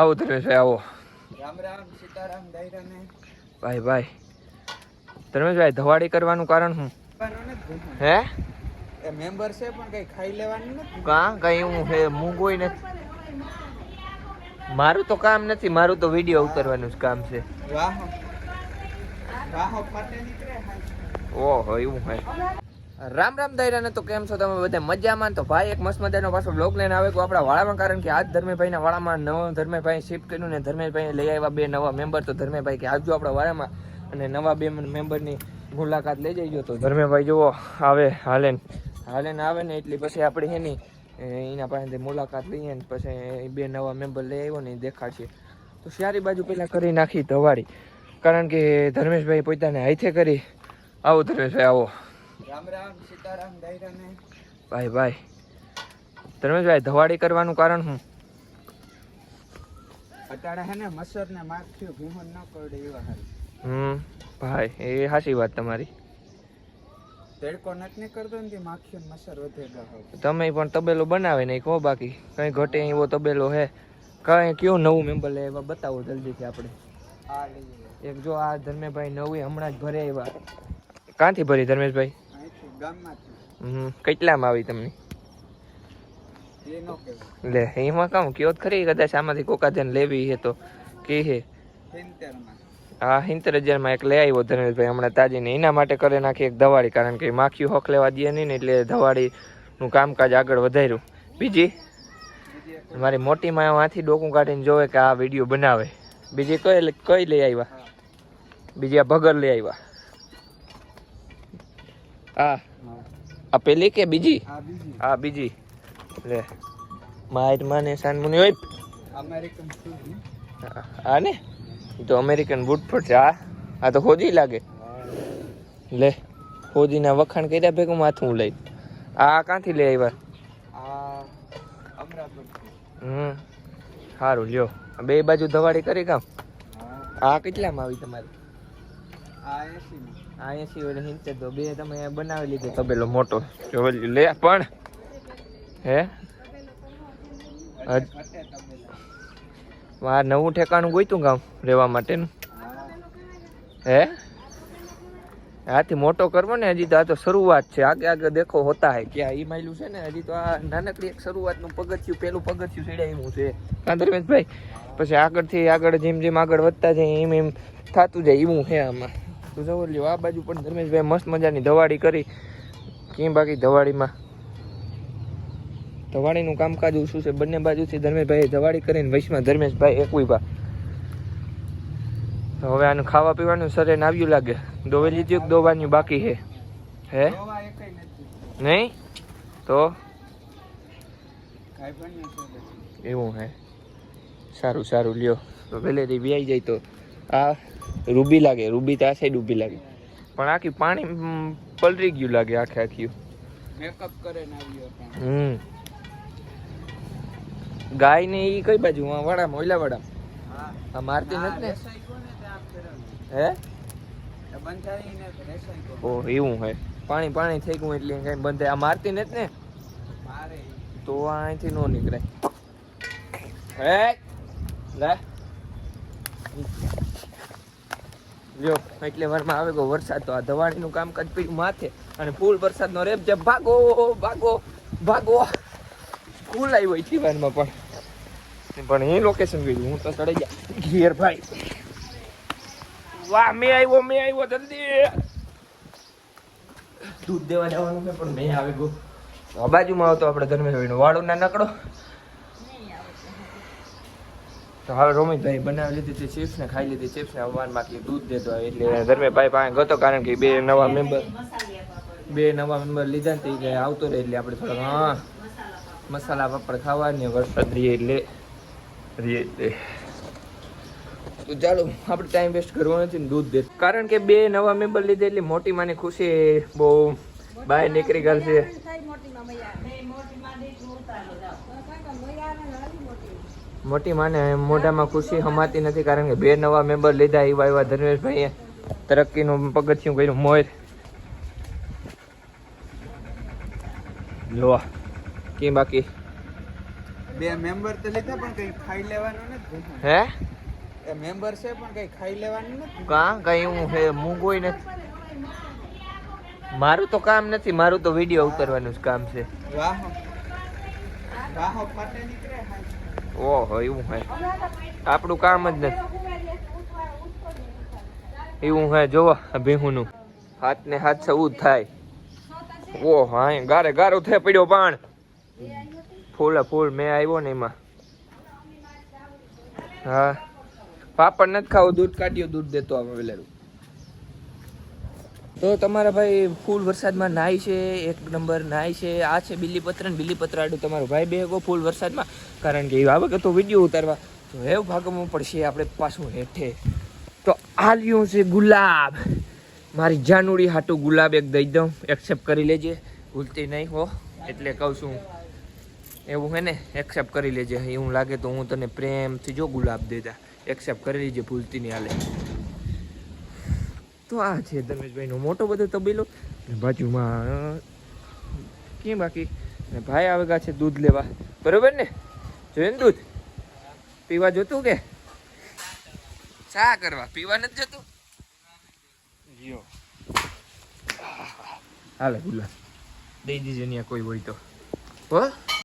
આવો ધર્મેશભાઈ આવો. રામ રામ સીતારામ દાયરાને ભાઈ ભાઈ. ધર્મેશભાઈ ધવાડી કરવાનું કારણ શું? હે? એ મેમ્બર છે પણ કઈ ખાઈ લેવાનું નથી. કા? કઈ હું હે મૂંગોય નથી. મારું તો કામ નથી મારું તો વીડિયો ઉતારવાનું જ કામ છે. વાહ વાહ ફાટે નીકળે ઓહો એવું હે. રામ રામ દાયરાને તો કેમ છો તમે બધા મજામાં? તો ભાઈ એક મસ્ત મજાનો પાછો બ્લોગ લઈને આવે કે આપણા વાળામાં, કારણ કે આજ ધર્મેભાઈના વાળામાં નવો ધર્મેભાઈ શિફ્ટ કર્યું ને ધર્મેભાઈ લઈ આવ્યા બે નવા મેમ્બર તો ધર્મેભાઈ કે આવજો આપણા વાળામાં અને નવા બે મેમ્બરની મુલાકાત લઈ જઈજો તો ધર્મેભાઈ જુઓ, આવે, હાલે ને, હાલે આવે ને, એટલી પછી આપણે એની એના પાસેથી મુલાકાત લઈએ ને પછી બે નવા મેમ્બર લઈ આવ્યો ને દેખાડશે. તો સારી બાજુ પહેલાં કરી નાખી ધવાડી કારણ કે ધર્મેશભાઈ પોતાને હાથે કરી. આવો ધર્મેશભાઈ, આવો. રામ રામ સીતારામ દાયરાને ભાઈ ભાઈ. ધર્મેશભાઈ ધવાડી કરવાનું કારણ શું? અટાણે હે ને મસર ને માખ્યું ભીમન ન કરડે એવા હાલ. હમ ભાઈ એ સાચી વાત તમારી. તડકો નથી ને કરતો ને માખ્યું મસર હોય. તમે પણ તબેલો બનાવે કહો બાકી. કઈ ઘટે એવો તબેલો હે. કઈ કયો નવું મેમ્બર લે એવા બતાવો જલ્દીથી આપણે. આ લઈએ. એક જો આ ધર્મેશભાઈ નવી હમણાં જ ભરે એવા. કાંથી ભરી ધર્મેશભાઈ? હમ કેટલામાં આવી તમને? લે એમાં કામ કયો ખરી કદાચ આમાંથી કોકાધન લેવી હે તો કે હે હા સિત્તેર હજારમાં એક લઈ આવ્યો ધર્મેશભાઈ હમણાં તાજીને એના માટે કરે નાખી એક દવાડી કારણ કે માખીઓ હક લેવા દે નહીં ને એટલે દવાડીનું કામકાજ આગળ વધાર્યું. બીજી? મારી મોટી માં આથી ડોકું કાઢીને જોવે કે આ વીડિયો બનાવે. બીજી કઈ કઈ લઈ આવ્યા? બીજી આ ભગર લઈ આવ્યા. હા. આ પેલી કે બીજી? આ બીજી. લે. માર માને સાન મુની હોય. અમેરિકન આ ને. તો અમેરિકન બૂટફોર્ડ છે આ આ તો હોજી લાગે. લે હોજીના વખાણ કર્યા ભેગું માથું લઈ. આ ક્યાંથી લઈ આવ્યા? હમ. સારું લ્યો. બે બાજુ દવાડી કરી કામ. આ કેટલામાં આવી તમારી? આ એસી હિંચે તો બે તમે બનાવી લીધો તબેલો મોટો. જો લે પણ. હે? આ નવું ઠેકાણું ગોઈતું ગામ રહેવા માટેનું. હે? આથી મોટો કરવો ને હજી તો આ તો શરૂઆત છે. આગે આગે દેખો હોતા હે કે ઈ માયલું છે ને, હજી તો આ નાનકડી એક શરૂઆતનું પગથિયું, પેલું પગથિયું ચડાવ્યું છે. કાં ધર્મેશભાઈ પછી આગળથી આગળ જેમ જેમ આગળ વધતા જાય એમ એમ થતું જાય એવું છે આમાં. તો જવો લ્યો, આ બાજુ પણ ધર્મેશભાઈ મસ્ત મજાની ધવાડી કરી. કેમ બાકી ધવાડીમાં? ધવાડીનું કામકાજ ઓછું છે. બંને બાજુથી ધર્મેશભાઈ ધવાડી કરીને વૈશમાં ધર્મેશભાઈ એકવીભા હવે આનું ખાવા પીવાનું સરે આવ્યું લાગે. દોવે લીધું દોવાનું બાકી હે? નથી નહીં? તો? એવું હે? સારું સારું, લ્યો. તો પહેલેથી વ્યાઈ જાય તો. આ રૂબી લાગે રૂબી તો આ સાઈડ ઊભી લાગે. પણ આખી પાણી પલરી ગયું લાગે આખે આખી. મેકઅપ કરે હમ. ગાય ને ઈ કઈ બાજુ? વડા વાડામાં વડા આ મારતી નથી ને? હે એ ઓ એવું હે. પાણી પાણી થઈ ગયું એટલે કઈ બંધ આ મારતી નથી ને? તો અહીંથી નો નીકળે. હે? લે. જો એટલે વારમાં આવે ગયો વરસાદ, તો આ ધવાણીનું કામકાજ પીડ્યું માથે અને ફૂલ વરસાદનો રેપ જે ભાગો ભાગો ભાગો. સ્કૂલ આવ્યો એટલી વારમાં પણ. પણ એ લોકેશન ગયું હું તો ચડી ગયા. ઘેર ભાઈ. વાહ, મેં આવ્યો મેં આવ્યો, જલ્દી. દૂધ દેવા જવાનું છે, પણ મેં આવી ગયો બાજુમાં આવતો આપણે ધર્મેશભાઈનો વાળો ના નકડો તો હવે રોમિતભાઈ બનાવી લીધી હતી ચિપ્સ ને ખાઈ લીધી ચિપ્સ ને અવારમાં કે દૂધ દેતો એટલે ધર્મેશભાઈ પાસે ગયો કારણ કે બે નવા મેમ્બર બે નવા મેમ્બર લીધા ને તે આવતો રહે એટલે આપણે થોડા હા, મસાલા પાપડ ખાવાની, વરસાદ રહીએ એટલે રહીએ એટલે. તો ચાલો, આપણે ટાઈમ વેસ્ટ કરવો નથી ને દૂધ દે કારણ કે બે નવા મેમ્બર લીધે એટલે મોટી માની ખુશી બહુ બહાર નીકળી ગયેલ છે. મોટી માને મોઢામાં ખુશી હમાતી નથી કારણ કે બે નવા મેમ્બર લીધા એવા એવા ધર્મેશભાઈએ તરક્કીનું પગથિયું કર્યું મોર. લો. કે બાકી? બે મેમ્બર તો લીધા પણ કઈ ખાઈ લેવાનું નથી. હે? એ મેમ્બર છે પણ કઈ ખાઈ લેવાનું નથી. કા? કઈ હું હે મૂંગોય નથી. મારું તો કામ નથી મારું તો વીડિયો ઉતારવાનું જ કામ છે. વાહ. વાહ ફાટે નીકળે હા ઓહો, એવું હે. આપણું કામ જ નથી. એવું હે જોવો ભીહુનું. હાથ ને હાથ સૌ જ થાય. ઓહો હા ગારે ગારો થઈ પડ્યો પાણ. ફૂલે ફૂલ, મેં આવ્યો ને એમાં. હા. પાપડ નથી ખાવું, દૂધ કાઢ્યો, દૂધ દેતો આવે વેલેરું. તો તમારા ભાઈ ફૂલ વરસાદમાં નાય છે, એક નંબર નાય છે, આ છે બિલીપત્ર ને બિલીપત્ર આડું તમારો ભાઈ બેગો ફૂલ વરસાદમાં. કારણ કે એ આવે કે તો વીડિયો ઉતારવા. તો એવું ભાગવું પડશે આપણે પાછું હેઠે. તો આ લ્યું છે ગુલાબ. મારી જાનુડી હાટું ગુલાબ એક દઈ દઉં. એક્સેપ્ટ કરી લેજે. ભૂલતી નહીં હો. એટલે કહું છું. એવું હે ને? એક્સેપ્ટ કરી લેજે. એવું લાગે તો હું તને પ્રેમથી જો ગુલાબ દેતા એક્સેપ્ટ કરી લેજે, ભૂલતી નહીં હાલે. તો આ છે ધર્મેશભાઈનો મોટો બધો તબેલો. બાજુમાં કેમ બાકી? ને ભાઈ આવે ગયા છે દૂધ લેવા. બરોબર ને? ને દૂધ? પીવા જોતું કે? શા કરવા, પીવા નથી જોતું? જીઓ હાલે ગુલાબ દઈ દીજે ત્યાં કોઈ હોય તો. હો?